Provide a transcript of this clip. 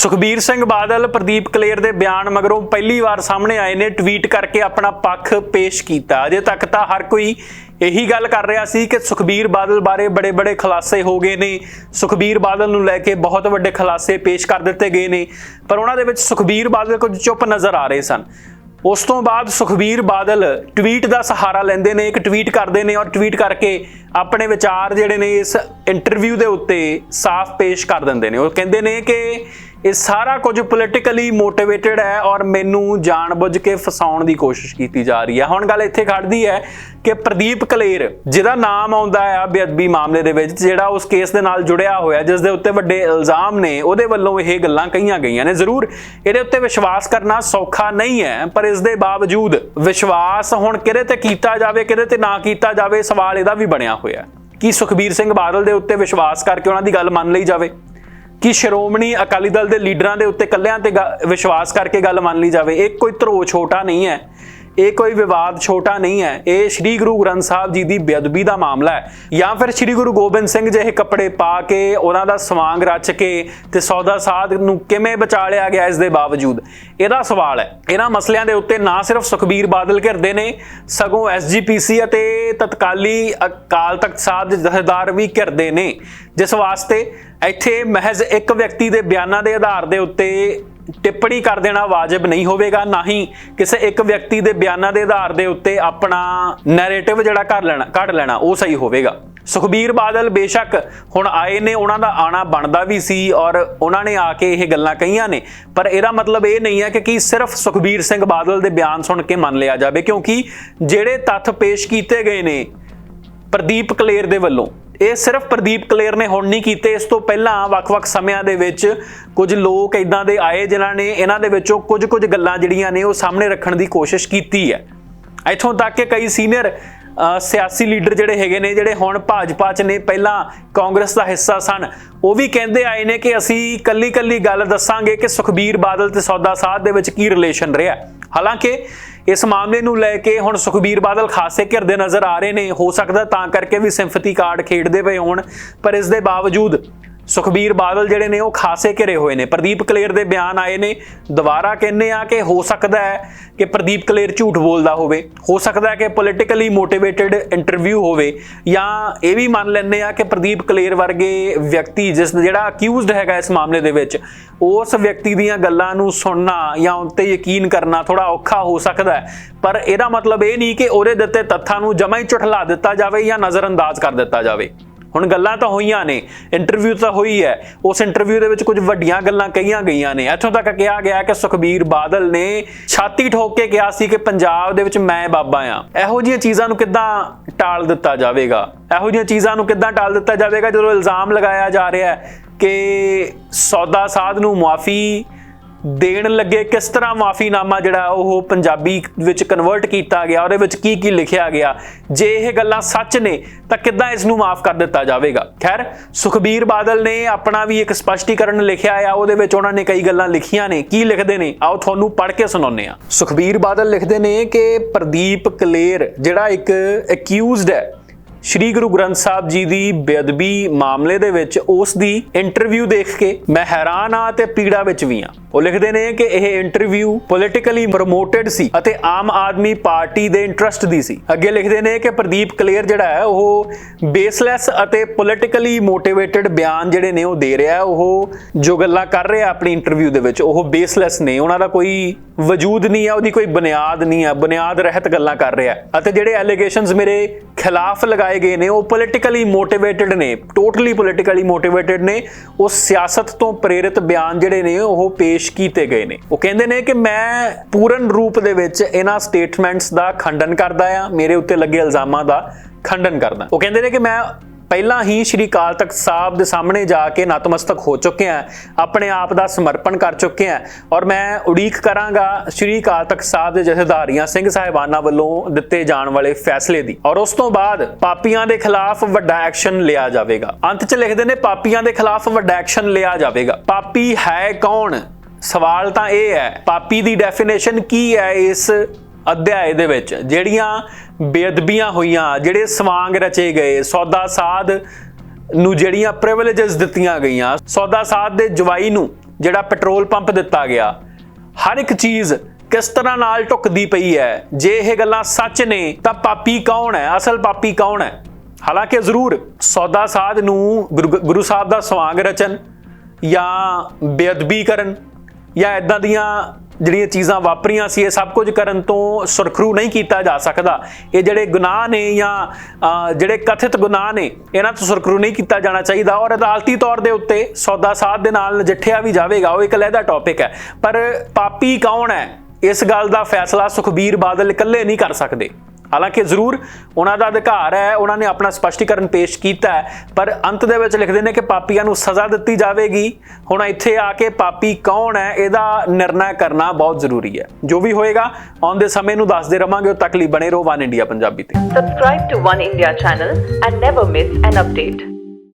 ਸੁਖਬੀਰ ਸਿੰਘ ਬਾਦਲ, ਪ੍ਰਦੀਪ ਕਲੇਰ ਦੇ ਬਿਆਨ ਮਗਰੋਂ ਪਹਿਲੀ ਵਾਰ ਸਾਹਮਣੇ ਆਏ ਨੇ, ਟਵੀਟ ਕਰਕੇ ਆਪਣਾ ਪੱਖ ਪੇਸ਼ ਕੀਤਾ। ਅਜੇ ਤੱਕ ਤਾਂ ਹਰ ਕੋਈ ਇਹੀ ਗੱਲ ਕਰ ਰਿਹਾ ਸੀ ਕਿ ਸੁਖਬੀਰ ਬਾਦਲ ਬਾਰੇ ਬੜੇ ਬੜੇ ਖੁਲਾਸੇ ਹੋ ਗਏ ਨੇ। ਸੁਖਬੀਰ ਬਾਦਲ ਨੂੰ ਲੈ ਕੇ ਬਹੁਤ ਵੱਡੇ ਖੁਲਾਸੇ ਪੇਸ਼ ਕਰ ਦਿੱਤੇ ਗਏ ਨੇ, ਪਰ ਉਹਨਾਂ ਦੇ ਵਿੱਚ ਸੁਖਬੀਰ ਬਾਦਲ ਕੁਝ ਚੁੱਪ ਨਜ਼ਰ ਆ ਰਹੇ ਸਨ। ਉਸ ਤੋਂ ਬਾਅਦ ਸੁਖਬੀਰ ਬਾਦਲ ਟਵੀਟ ਦਾ ਸਹਾਰਾ ਲੈਂਦੇ ਨੇ, ਇੱਕ ਟਵੀਟ ਕਰਦੇ ਨੇ ਔਰ ਟਵੀਟ ਕਰਕੇ ਆਪਣੇ ਵਿਚਾਰ ਜਿਹੜੇ ਨੇ ਇਸ ਇੰਟਰਵਿਊ ਦੇ ਉੱਤੇ ਸਾਫ਼ ਪੇਸ਼ ਕਰ ਦਿੰਦੇ ਨੇ। ਉਹ ਕਹਿੰਦੇ ਨੇ ਕਿ ਇਹ ਸਾਰਾ ਕੁਝ ਪੋਲਿਟਿਕਲੀ ਮੋਟੀਵੇਟਿਡ ਹੈ ਔਰ ਮੈਨੂੰ ਜਾਣਬੁੱਝ ਕੇ ਫਸਾਉਣ ਦੀ ਕੋਸ਼ਿਸ਼ ਕੀਤੀ ਜਾ ਰਹੀ ਹੈ। ਹੁਣ ਗੱਲ ਇੱਥੇ ਖੜਦੀ ਹੈ ਕਿ ਪ੍ਰਦੀਪ ਕਲੇਰ, ਜਿਹਦਾ ਨਾਮ ਆਉਂਦਾ ਆ ਬੇਅਦਬੀ ਮਾਮਲੇ ਦੇ ਵਿੱਚ, ਜਿਹੜਾ ਉਸ ਕੇਸ ਦੇ ਨਾਲ ਜੁੜਿਆ ਹੋਇਆ, ਜਿਸ ਦੇ ਉੱਤੇ ਵੱਡੇ ਇਲਜ਼ਾਮ ਨੇ, ਉਹਦੇ ਵੱਲੋਂ ਇਹ ਗੱਲਾਂ ਕਹੀਆਂ ਗਈਆਂ ਨੇ। ਜ਼ਰੂਰ ਇਹਦੇ ਉੱਤੇ ਵਿਸ਼ਵਾਸ ਕਰਨਾ ਸੌਖਾ ਨਹੀਂ ਹੈ, ਪਰ ਇਸ ਦੇ ਬਾਵਜੂਦ ਵਿਸ਼ਵਾਸ ਹੁਣ ਕਿਹਦੇ ਤੇ ਕੀਤਾ ਜਾਵੇ, ਕਿਹਦੇ ਤੇ ਨਾ ਕੀਤਾ ਜਾਵੇ ਸਵਾਲ ਇਹਦਾ ਵੀ ਬਣਿਆ ਹੋਇਆ ਹੈ। ਕੀ ਸੁਖਬੀਰ ਸਿੰਘ ਬਾਦਲ ਦੇ ਉੱਤੇ ਵਿਸ਼ਵਾਸ ਕਰਕੇ ਉਹਨਾਂ ਦੀ ਗੱਲ ਮੰਨ ਲਈ ਜਾਵੇ? ਕਿ ਸ਼੍ਰੋਮਣੀ ਅਕਾਲੀ ਦਲ ਦੇ ਲੀਡਰਾਂ ਦੇ ਉੱਤੇ ਕੱਲਿਆਂ ਤੇ ਗ- ਵਿਸ਼ਵਾਸ ਕਰਕੇ ਗੱਲ ਮੰਨ ਲਈ ਜਾਵੇ, ਇਹ ਕੋਈ ਧਰੋ ਛੋਟਾ ਨਹੀਂ ਹੈ। ਇਹ ਕੋਈ ਵਿਵਾਦ ਛੋਟਾ ਨਹੀਂ ਹੈ। ਇਹ ਸ੍ਰੀ ਗੁਰੂ ਗ੍ਰੰਥ ਸਾਹਿਬ ਜੀ ਦੀ ਬੇਅਦਬੀ ਦਾ ਮਾਮਲਾ ਹੈ। ਜਾਂ ਫਿਰ ਸ੍ਰੀ ਗੁਰੂ ਗੋਬਿੰਦ ਸਿੰਘ ਜਿਹੇ ਕੱਪੜੇ ਪਾ ਕੇ ਉਹਨਾਂ ਦਾ ਸਵਾਂਗ ਰਚ ਕੇ ਤੇ ਸੌਦਾ ਸਾਧ ਨੂੰ ਕਿਵੇਂ ਬਚਾ ਲਿਆ ਗਿਆ ਇਸ ਦੇ ਬਾਵਜੂਦ? ਇਹਦਾ ਸਵਾਲ ਹੈ। ਇਹਨਾਂ ਮਸਲਿਆਂ ਦੇ ਉੱਤੇ ਨਾ ਸਿਰਫ ਸੁਖਬੀਰ ਬਾਦਲ ਘਿਰਦੇ ਨੇ, ਸਗੋਂ ਐਸਜੀਪੀਸੀ ਅਤੇ ਤਤਕਾਲੀ ਅਕਾਲ ਤਖਤ ਸਾਹਿਬ ਦੇ ਜਥੇਦਾਰ ਵੀ ਘਿਰਦੇ ਨੇ। ਜਿਸ ਵਾਸਤੇ ਇੱਥੇ ਮਹਿਜ਼ ਇੱਕ ਵਿਅਕਤੀ ਦੇ ਬਿਆਨਾਂ ਦੇ ਆਧਾਰ ਦੇ ਉੱਤੇ ਟਿੱਪਣੀ ਕਰ ਦੇਣਾ ਵਾਜਬ ਨਹੀਂ ਹੋਵੇਗਾ, ਨਾ ਹੀ ਕਿਸੇ ਇੱਕ ਵਿਅਕਤੀ ਦੇ ਬਿਆਨਾਂ ਦੇ ਆਧਾਰ ਦੇ ਉੱਤੇ ਆਪਣਾ ਨੈਰੇਟਿਵ ਜਿਹੜਾ ਕਰ ਲੈਣਾ ਕੱਢ ਲੈਣਾ, ਉਹ ਸਹੀ ਹੋਵੇਗਾ। ਸੁਖਬੀਰ ਬਾਦਲ ਬੇਸ਼ੱਕ ਹੁਣ ਆਏ ਨੇ, ਉਹਨਾਂ ਦਾ ਆਣਾ ਬਣਦਾ ਵੀ ਸੀ ਔਰ ਉਹਨਾਂ ਨੇ ਆ ਕੇ ਇਹ ਗੱਲਾਂ ਕਹੀਆਂ ਨੇ, ਪਰ ਇਹਦਾ ਮਤਲਬ ਇਹ ਨਹੀਂ ਹੈ ਕਿ ਕੀ ਸਿਰਫ ਸੁਖਬੀਰ ਸਿੰਘ ਬਾਦਲ ਦੇ ਬਿਆਨ ਸੁਣ ਕੇ ਮੰਨ ਲਿਆ ਜਾਵੇ, ਕਿਉਂਕਿ ਜਿਹੜੇ ਤੱਥ ਪੇਸ਼ ਕੀਤੇ ਗਏ ਨੇ ਪ੍ਰਦੀਪ ਕਲੇਰ ਦੇ ਵੱਲੋਂ ਇਹ ਸਿਰਫ ਪ੍ਰਦੀਪ ਕਲੇਰ ਨੇ ਹੁਣ ਨਹੀਂ ਕੀਤੇ। ਇਸ ਤੋਂ ਪਹਿਲਾਂ ਵੱਖ-ਵੱਖ ਸਮਿਆਂ ਦੇ ਵਿੱਚ ਕੁਝ ਲੋਕ ਇਦਾਂ ਦੇ ਆਏ ਜਿਨ੍ਹਾਂ ਨੇ ਇਹਨਾਂ ਦੇ ਵਿੱਚੋਂ ਕੁਝ-ਕੁਝ ਗੱਲਾਂ ਜਿਹੜੀਆਂ ਨੇ ਉਹ ਸਾਹਮਣੇ ਰੱਖਣ ਦੀ ਕੋਸ਼ਿਸ਼ ਕੀਤੀ ਹੈ। ਇੱਥੋਂ ਤੱਕ ਕਿ ਕਈ ਸੀਨੀਅਰ ਸਿਆਸੀ ਲੀਡਰ ਜਿਹੜੇ ਹੈਗੇ ਨੇ, ਜਿਹੜੇ ਹੁਣ ਭਾਜਪਾ 'ਚ ਨੇ, ਪਹਿਲਾਂ ਕਾਂਗਰਸ ਦਾ ਹਿੱਸਾ ਸਨ, ਉਹ ਵੀ ਕਹਿੰਦੇ ਆਏ ਨੇ ਕਿ ਅਸੀਂ ਕੱਲੀ-ਕੱਲੀ ਗੱਲ ਦੱਸਾਂਗੇ ਕਿ ਸੁਖਬੀਰ ਬਾਦਲ ਤੇ ਸੌਦਾ ਸਾਧ ਦੇ ਵਿੱਚ ਕੀ ਰਿਲੇਸ਼ਨ ਰਿਹਾ। ਹਾਲਾਂਕਿ ਇਸ ਮਾਮਲੇ ਨੂੰ ਲੈ ਕੇ ਹੁਣ ਸੁਖਬੀਰ ਬਾਦਲ ਖਾਸੇ ਘਿਰਦੇ ਨਜ਼ਰ ਆ ਰਹੇ ਨੇ। ਹੋ ਸਕਦਾ ਤਾਂ ਕਰਕੇ ਵੀ ਸਿੰਪਥੀ ਕਾਰਡ ਖੇਡਦੇ ਪਏ ਹੋਣ, ਪਰ ਇਸ ਦੇ ਬਾਵਜੂਦ ਸੁਖਬੀਰ ਬਾਦਲ ਜਿਹੜੇ ਨੇ ਉਹ ਖਾਸੇ ਘਿਰੇ ਹੋਏ ਨੇ। ਪ੍ਰਦੀਪ ਕਲੇਰ ਦੇ ਬਿਆਨ ਆਏ ਨੇ। ਦੁਬਾਰਾ ਕਹਿੰਨੇ ਆ ਕਿ ਹੋ ਸਕਦਾ ਹੈ ਕਿ ਪ੍ਰਦੀਪ ਕਲੇਰ ਝੂਠ ਬੋਲਦਾ ਹੋਵੇ। ਹੋ ਸਕਦਾ ਹੈ ਕਿ ਪੋਲਿਟਿਕਲੀ ਮੋਟੀਵੇਟਿਡ ਇੰਟਰਵਿਊ ਹੋਵੇ ਜਾਂ ਇਹ ਵੀ ਮੰਨ ਲੈਂਦੇ ਆ ਕਿ ਪ੍ਰਦੀਪ ਕਲੇਰ ਵਰਗੇ ਵਿਅਕਤੀ ਜਿਸ ਜਿਹੜਾ ਅਕਿਊਜ਼ਡ ਹੈਗਾ ਇਸ ਮਾਮਲੇ ਦੇ ਵਿੱਚ, ਉਸ ਵਿਅਕਤੀ ਦੀਆਂ ਗੱਲਾਂ ਨੂੰ ਸੁਣਨਾ ਜਾਂ ਉੱਤੇ ਯਕੀਨ ਕਰਨਾ ਥੋੜਾ ਔਖਾ ਹੋ ਸਕਦਾ ਹੈ। ਪਰ ਇਹਦਾ ਮਤਲਬ ਇਹ ਨਹੀਂ ਕਿ ਉਹਦੇ ਦਿੱਤੇ ਤੱਥਾਂ ਨੂੰ ਜਮਾਂ ਹੀ ਝੁਠਲਾ ਦਿੱਤਾ ਜਾਵੇ ਜਾਂ ਨਜ਼ਰਅੰਦਾਜ਼ ਕਰ ਦਿੱਤਾ ਜਾਵੇ। ਹੁਣ ਗੱਲਾਂ ਤਾਂ ਹੋਈਆਂ ਨੇ ਇੰਟਰਵਿਊ ਤਾਂ ਹੋਈ ਹੈ, ਉਸ ਇੰਟਰਵਿਊ ਦੇ ਵਿੱਚ ਕੁਝ ਵੱਡੀਆਂ ਗੱਲਾਂ ਕਹੀਆਂ ਗਈਆਂ ਨੇ। ਇੱਥੋਂ ਤੱਕ ਕਿਹਾ ਗਿਆ ਕਿ ਸੁਖਬੀਰ ਬਾਦਲ ਨੇ ਛਾਤੀ ਠੋਕ ਕੇ ਕਿਹਾ ਸੀ ਕਿ ਪੰਜਾਬ ਦੇ ਵਿੱਚ ਮੈਂ ਬਾਬਾ ਆ ਇਹੋ ਜਿਹੀਆਂ ਚੀਜ਼ਾਂ ਨੂੰ ਕਿੱਦਾਂ ਟਾਲ ਦਿੱਤਾ ਜਾਵੇਗਾ? ਇਹੋ ਜਿਹੀਆਂ ਚੀਜ਼ਾਂ ਨੂੰ ਕਿੱਦਾਂ ਟਾਲ ਦਿੱਤਾ ਜਾਵੇਗਾ ਜਦੋਂ ਇਲਜ਼ਾਮ ਲਗਾਇਆ ਜਾ ਰਿਹਾ ਹੈ ਕਿ ਸੌਦਾ ਸਾਧ ਨੂੰ ਮੁਆਫੀ ਦੇਣ ਲੱਗੇ, ਕਿਸ ਤਰ੍ਹਾਂ ਮਾਫੀਨਾਮਾ ਜਿਹੜਾ ਉਹ ਪੰਜਾਬੀ ਵਿੱਚ ਕਨਵਰਟ ਕੀਤਾ ਗਿਆ, ਉਹਦੇ ਵਿੱਚ ਕੀ ਕੀ ਲਿਖਿਆ ਗਿਆ? ਜੇ ਇਹ ਗੱਲਾਂ ਸੱਚ ਨੇ, ਤਾਂ ਕਿੱਦਾਂ ਇਸ ਨੂੰ ਮਾਫ ਕਰ ਦਿੱਤਾ ਜਾਵੇਗਾ? ਖੈਰ, ਸੁਖਬੀਰ ਬਾਦਲ ਨੇ ਆਪਣਾ ਵੀ ਇੱਕ ਸਪਸ਼ਟੀਕਰਨ ਲਿਖਿਆ ਆ, ਉਹਦੇ ਵਿੱਚ ਉਹਨਾਂ ਨੇ ਕਈ ਗੱਲਾਂ ਲਿਖੀਆਂ ਨੇ। ਕੀ ਲਿਖਦੇ ਨੇ? ਆਓ ਤੁਹਾਨੂੰ ਪੜ੍ਹ ਕੇ ਸੁਣਾਉਂਦੇ ਆ ਸੁਖਬੀਰ ਬਾਦਲ ਲਿਖਦੇ ਨੇ ਕਿ ਪ੍ਰਦੀਪ ਕਲੇਰ, ਜਿਹੜਾ ਇੱਕ ਅਕਿਊਜ਼ਡ ਹੈ, ਸ਼੍ਰੀ ਗੁਰੂ ਗ੍ਰੰਥ ਸਾਹਿਬ ਜੀ ਦੀ ਬੇਅਦਬੀ ਮਾਮਲੇ ਦੇ ਵਿੱਚ ਉਸ ਦੀ ਇੰਟਰਵਿਊ ਦੇਖ ਕੇ ਮੈਂ ਹੈਰਾਨ ਆ ਤੇ ਪੀੜਾ ਵਿੱਚ ਵੀ ਆ ਉਹ ਲਿਖਦੇ ਨੇ ਕਿ ਇਹ ਇੰਟਰਵਿਊ ਪੋਲਿਟਿਕਲੀ ਪ੍ਰਮੋਟਡ ਸੀ ਅਤੇ ਆਮ ਆਦਮੀ ਪਾਰਟੀ ਦੇ ਇੰਟਰਸਟ ਦੀ ਸੀ। ਅੱਗੇ ਲਿਖਦੇ ਨੇ ਕਿ ਪ੍ਰਦੀਪ ਕਲੇਰ ਜਿਹੜਾ ਹੈ, ਉਹ ਬੇਸਲੈਸ ਅਤੇ ਪੋਲਿਟਿਕਲੀ ਮੋਟੀਵੇਟਡ ਬਿਆਨ ਜਿਹੜੇ ਨੇ ਉਹ ਦੇ ਰਿਹਾ ਹੈ। ਉਹ ਜੋ ਗੱਲਾਂ ਕਰ ਰਿਹਾ ਆਪਣੀ ਇੰਟਰਵਿਊ ਦੇ ਵਿੱਚ, ਉਹ ਬੇਸਲੈਸ ਨੇ। ਉਹਨਾਂ ਦਾ ਕੋਈ ਵਜੂਦ ਨਹੀਂ ਹੈ, ਉਹਦੀ ਕੋਈ ਬੁਨਿਆਦ ਨਹੀਂ ਹੈ, ਬੁਨਿਆਦ ਰਹਿਤ ਗੱਲਾਂ ਕਰ ਰਿਹਾ ਹੈ। ਅਤੇ ਜਿਹੜੇ ਐਲੀਗੇਸ਼ਨਸ ਮੇਰੇ ਖਿਲਾਫ ਲਗਾਏ ਗਏ ਨੇ, ਉਹ ਪੋਲਿਟਿਕਲੀ ਮੋਟੀਵੇਟਡ ਨੇ ਟੋਟਲੀ ਪੋਲਿਟਿਕਲੀ ਮੋਟੀਵੇਟਡ ਨੇ। ਉਹ ਸਿਆਸਤ ਤੋਂ ਪ੍ਰੇਰਿਤ ਬਿਆਨ ਜਿਹੜੇ ਨੇ, ਉਹ ਪੇਸ਼ ਕੀਤੇ ਗਏ ਨੇ। ਉਹ ਕਹਿੰਦੇ ਨੇ ਕਿ ਮੈਂ ਪੂਰਨ ਰੂਪ ਦੇ ਵਿੱਚ ਇਹਨਾਂ ਸਟੇਟਮੈਂਟਸ ਦਾ ਖੰਡਨ ਕਰਦਾ ਆ, ਮੇਰੇ ਉੱਤੇ ਲੱਗੇ ਇਲਜ਼ਾਮਾਂ ਦਾ ਖੰਡਨ ਕਰਦਾ। ਉਹ ਕਹਿੰਦੇ ਨੇ ਕਿ ਮੈਂ ਪਹਿਲਾਂ ਹੀ ਸ਼੍ਰੀ ਕਾਲ ਤਖਤ ਸਾਹਿਬ ਦੇ ਸਾਹਮਣੇ ਜਾ ਕੇ ਨਤਮਸਤਕ ਹੋ ਚੁੱਕੇ ਹਾਂ, ਆਪਣੇ ਆਪ ਦਾ ਸਮਰਪਣ ਕਰ ਚੁੱਕੇ ਹਾਂ ਔਰ ਮੈਂ ਉਡੀਕ ਕਰਾਂਗਾ ਸ਼੍ਰੀ ਕਾਲ ਤਖਤ ਸਾਹਿਬ ਦੇ ਜਥੇਦਾਰੀਆਂ, ਸਿੰਘ ਸਾਹਿਬਾਨਾਂ ਵੱਲੋਂ ਦਿੱਤੇ ਜਾਣ ਵਾਲੇ ਫੈਸਲੇ ਦੀ। ਔਰ ਉਸ ਤੋਂ ਬਾਅਦ ਪਾਪੀਆਂ ਦੇ ਖਿਲਾਫ ਵੱਡਾ ਐਕਸ਼ਨ ਲਿਆ ਜਾਵੇਗਾ। ਅੰਤ 'ਚ ਲਿਖਦੇ ਨੇ, ਪਾਪੀਆਂ ਦੇ ਖਿਲਾਫ ਵੱਡਾ ਐਕਸ਼ਨ ਲਿਆ ਜਾਵੇਗਾ। ਪਾਪੀ ਹੈ ਕੌਣ? ਸਵਾਲ ਤਾਂ ਇਹ ਹੈ, ਪਾਪੀ ਦੀ ਡੈਫੀਨੇਸ਼ਨ ਕੀ ਹੈ ਇਸ ਅਧਿਆਏ ਦੇ ਵਿੱਚ? ਜਿਹੜੀਆਂ ਬੇਅਦਬੀਆਂ ਹੋਈਆਂ, ਜਿਹੜੇ ਸਵਾਂਗ ਰਚੇ ਗਏ, ਸੌਦਾ ਸਾਧ ਨੂੰ ਜਿਹੜੀਆਂ ਪ੍ਰਿਵਿਲੇजेस ਦਿੱਤੀਆਂ ਗਈਆਂ, ਸੌਦਾ ਸਾਧ ਦੇ ਜਵਾਈ ਨੂੰ ਜਿਹੜਾ ਪੈਟਰੋਲ ਪੰਪ ਦਿੱਤਾ ਗਿਆ, ਹਰ ਇੱਕ ਚੀਜ਼ ਕਿਸ ਤਰ੍ਹਾਂ ਨਾਲ ਢੁਕਦੀ ਪਈ ਹੈ? ਜੇ ਇਹ ਗੱਲਾਂ ਸੱਚ ਨੇ, ਤਾਂ ਪਾਪੀ ਕੌਣ ਹੈ? ਅਸਲ ਪਾਪੀ ਕੌਣ ਹੈ? ਹਾਲਾਂਕਿ ਜ਼ਰੂਰ ਸੌਦਾ ਸਾਧ ਨੂੰ ਗੁਰੂ ਗੁਰੂ ਸਾਹਿਬ ਦਾ ਸਵਾਂਗ ਰਚਨ ਜਾਂ ਬੇਅਦਬੀ ਕਰਨ ਜਾਂ ਇਦਾਂ ਦੀਆਂ ਜਿਹੜੀਆਂ ਚੀਜ਼ਾਂ ਵਾਪਰੀਆਂ ਸੀ, ਇਹ ਸਭ ਕੁਝ ਕਰਨ ਤੋਂ ਸੁਰਖਰੂ ਨਹੀਂ ਕੀਤਾ ਜਾ ਸਕਦਾ। ਇਹ ਜਿਹੜੇ ਗੁਨਾਹ ਨੇ ਜਾਂ ਜਿਹੜੇ ਕਥਿਤ ਗੁਨਾਹ ਨੇ, ਇਹਨਾਂ ਤੋਂ ਸੁਰਖਰੂ ਨਹੀਂ ਕੀਤਾ ਜਾਣਾ ਚਾਹੀਦਾ। ਔਰ ਅਦਾਲਤੀ ਤੌਰ ਦੇ ਉੱਤੇ ਸੌਦਾ ਸਾਧ ਦੇ ਨਾਲ ਨਜਿੱਠਿਆ ਵੀ ਜਾਵੇਗਾ। ਉਹ ਇੱਕ ਲਹਿਦਾ ਟੌਪਿਕ ਹੈ। ਪਰ ਪਾਪੀ ਕੌਣ ਹੈ? ਇਸ ਗੱਲ ਦਾ ਫੈਸਲਾ ਸੁਖਬੀਰ ਬਾਦਲ ਇਕੱਲੇ ਨਹੀਂ ਕਰ ਸਕਦੇ। ਹਾਲਾਂਕਿ ਜ਼ਰੂਰ ਉਹਨਾਂ ਦਾ ਅਧਿਕਾਰ ਹੈ, ਉਹਨਾਂ ਨੇ ਆਪਣਾ ਸਪਸ਼ਟੀਕਰਨ ਪੇਸ਼ ਕੀਤਾ ਹੈ, ਪਰ ਅੰਤ ਦੇ ਵਿੱਚ ਲਿਖਦੇ ਨੇ ਕਿ ਪਾਪੀਆਂ ਨੂੰ ਸਜ਼ਾ ਦਿੱਤੀ ਜਾਵੇਗੀ। ਹੁਣ ਇੱਥੇ ਆ ਕੇ ਪਾਪੀ ਕੌਣ ਹੈ, ਇਹਦਾ ਨਿਰਣਾ ਕਰਨਾ ਬਹੁਤ ਜ਼ਰੂਰੀ ਹੈ। ਜੋ ਵੀ ਹੋਏਗਾ ਆਉਂਦੇ ਸਮੇਂ ਨੂੰ ਦੱਸਦੇ ਰਵਾਂਗੇ। ਉਹ ਤੱਕ ਲਈ ਬਣੇ ਰਹੋ, ਵਨ ਇੰਡੀਆ ਪੰਜਾਬੀ ਤੇ। Subscribe to One India channel and never miss an update.